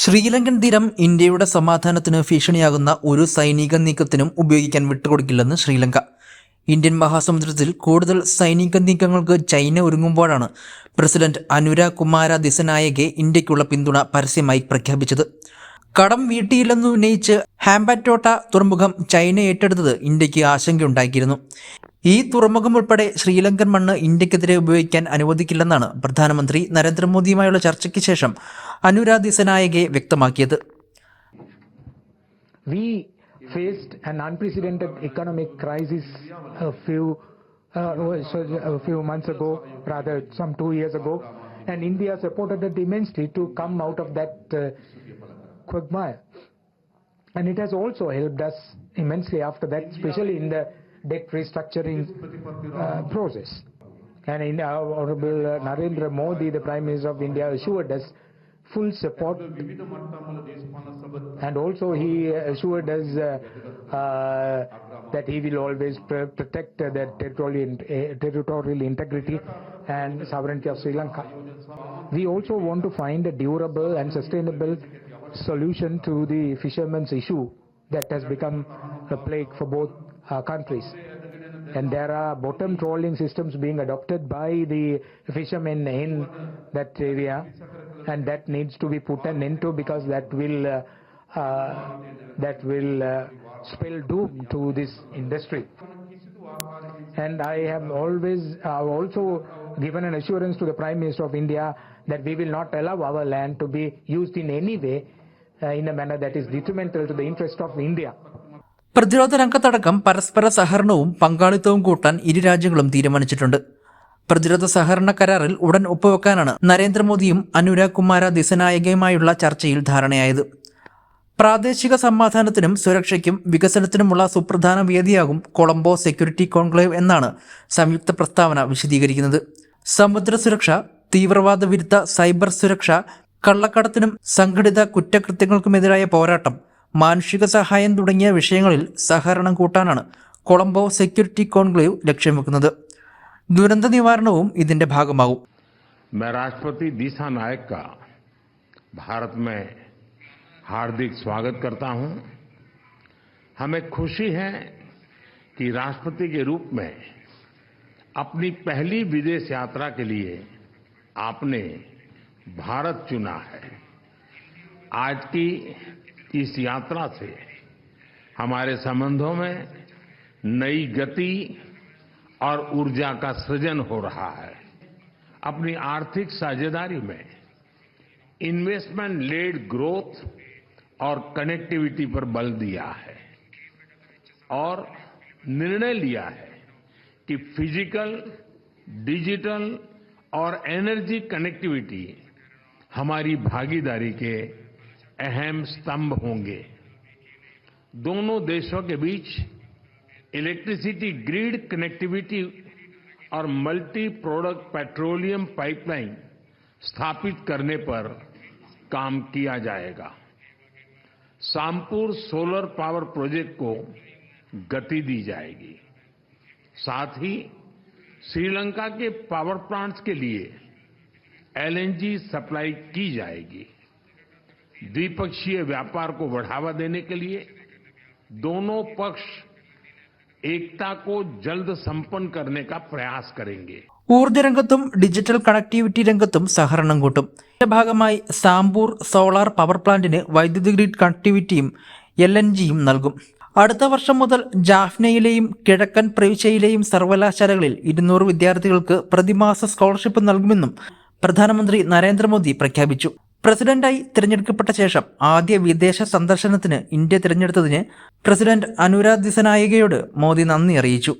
ശ്രീലങ്കൻ തീരം ഇന്ത്യയുടെ സമാധാനത്തിന് ഭീഷണിയാകുന്ന ഒരു സൈനിക നീക്കത്തിനും ഉപയോഗിക്കാൻ വിട്ടുകൊടുക്കില്ലെന്ന് ശ്രീലങ്ക. ഇന്ത്യൻ മഹാസമുദ്രത്തിൽ കൂടുതൽ സൈനിക നീക്കങ്ങൾക്ക് ചൈന ഒരുങ്ങുമ്പോഴാണ് പ്രസിഡന്റ് അനുരാ കുമാര ദിസനായകെ ഇന്ത്യക്കുള്ള പിന്തുണ പരസ്യമായി പ്രഖ്യാപിച്ചത്. കടം വീട്ടിയില്ലെന്ന് ഉന്നയിച്ച് ഹാംബാറ്റോട്ട തുറമുഖം ചൈന ഏറ്റെടുത്തത് ഇന്ത്യയ്ക്ക് ആശങ്കയുണ്ടാക്കിയിരുന്നു. ഈ തുറമുഖം ഉൾപ്പെടെ ശ്രീലങ്കൻ മണ്ണ് ഇന്ത്യക്കെതിരെ ഉപയോഗിക്കാൻ അനുവദിക്കില്ലെന്നാണ് പ്രധാനമന്ത്രി നരേന്ദ്രമോദിയുമായുള്ള ചർച്ചയ്ക്ക് ശേഷം അനുരാ ദിസനായകെ വ്യക്തമാക്കിയത് We faced an unprecedented economic crisis a few uh, so a few months ago, rather some two years ago, and India supported it immensely to come out of that uh, quagmire. And it has also helped us immensely after that, especially in the debt restructuring uh, process. And in our Honorable uh, Narendra Modi, the Prime Minister of India, assured us full support and also he assured us uh, uh, that he will always pr- protect uh, the territorial, uh, territorial integrity and sovereignty of Sri Lanka. We also want to find a durable and sustainable solution to the fishermen's issue that has become a plague for both uh, countries. And there are bottom trawling systems being adopted by the fishermen in that area, and that needs to be put an end to because that will uh, uh, that will uh, spell doom to this industry. And I have always also given an assurance to the Prime Minister of India that we will not allow our land to be used in any way uh, in a manner that is detrimental to the interest of India. പ്രതിരോധ രംഗത്തടക്കം പരസ്പര സഹകരണവും പങ്കാളിത്തവും കൂട്ടാൻ ഇരു രാജ്യങ്ങളും തീരുമാനിച്ചിട്ടുണ്ട്. പ്രതിരോധ സഹകരണ കരാറിൽ ഉടൻ ഒപ്പുവെക്കാനാണ് നരേന്ദ്രമോദിയും അനുരാഗ് കുമാര ദിസനായികയുമായുള്ള ചർച്ചയിൽ ധാരണയായത്. പ്രാദേശിക സമാധാനത്തിനും സുരക്ഷയ്ക്കും വികസനത്തിനുമുള്ള സുപ്രധാന വേദിയാകും കൊളംബോ സെക്യൂരിറ്റി കോൺക്ലേവ് എന്നാണ് സംയുക്ത പ്രസ്താവന വിശദീകരിക്കുന്നത്. സമുദ്ര സുരക്ഷ തീവ്രവാദ വിരുദ്ധ സൈബർ സുരക്ഷ കള്ളക്കടത്തിനും സംഘടിത കുറ്റകൃത്യങ്ങൾക്കുമെതിരായ പോരാട്ടം മാനുഷിക സഹായം തുടങ്ങിയ വിഷയങ്ങളിൽ സഹകരണം കൂട്ടാനാണ് കൊളംബോ സെക്യൂരിറ്റി കോൺക്ലേവ് ലക്ഷ്യം വെക്കുന്നത് ദുരന്ത നിവാരണവും ഇതിന്റെ ഭാഗമാകും मैं राष्ट्रपति दिशा नायक का भारत में हार्दिक स्वागत करता हूं हमें खुशी है कि राष्ट्रपति के रूप में अपनी पहली विदेश यात्रा के लिए आपने भारत चुना है आज की इस यात्रा से हमारे संबंधों में नई गति और ऊर्जा का सृजन हो रहा है। अपनी आर्थिक साझेदारी में इन्वेस्टमेंट लेड ग्रोथ और कनेक्टिविटी पर बल दिया है और निर्णय लिया है कि फ़िज़िकल डिजिटल और एनर्जी कनेक्टिविटी हमारी भागीदारी के अहम स्तंभ होंगे। दोनों देशों के बीच इलेक्ट्रिसिटी ग्रिड कनेक्टिविटी और मल्टी प्रोडक्ट पेट्रोलियम पाइपलाइन स्थापित करने पर काम किया जाएगा। सामपुर सोलर पावर प्रोजेक्ट को गति दी जाएगी। साथ ही श्रीलंका के पावर प्लांट्स के लिए एलएनजी सप्लाई की जाएगी। द्विपक्षीय व्यापार को बढ़ावा देने के लिए दोनों पक्ष एकता को जल्द संपन्न करने का प्रयास करेंगे ഊർജ്ജ രംഗത്തും ഡിജിറ്റൽ കണക്ടിവിറ്റി രംഗത്തും സഹകരണം കൂട്ടും ഇതിന്റെ ഭാഗമായി സാമ്പൂർ സോളാർ പവർ പ്ലാന്റിന് വൈദ്യുതി ഗ്രിഡ് കണക്ടിവിറ്റിയും എൽ എൻ ജിയും നൽകും അടുത്ത വർഷം മുതൽ ജാഫ്നയിലെയും കിഴക്കൻ പ്രവിശ്യയിലെയും സർവകലാശാലകളിൽ ഇരുന്നൂറ് വിദ്യാർത്ഥികൾക്ക് പ്രതിമാസ സ്കോളർഷിപ്പ് നൽകുമെന്നും പ്രധാനമന്ത്രി നരേന്ദ്രമോദി പ്രഖ്യാപിച്ചു പ്രസിഡന്റായി തിരഞ്ഞെടുക്കപ്പെട്ട ശേഷം ആദ്യ വിദേശ സന്ദർശനത്തിന് ഇന്ത്യ തിരഞ്ഞെടുത്തതിന് പ്രസിഡന്റ് അനുരാഗ് ദിസനായകയോട് മോദി നന്ദി അറിയിച്ചു.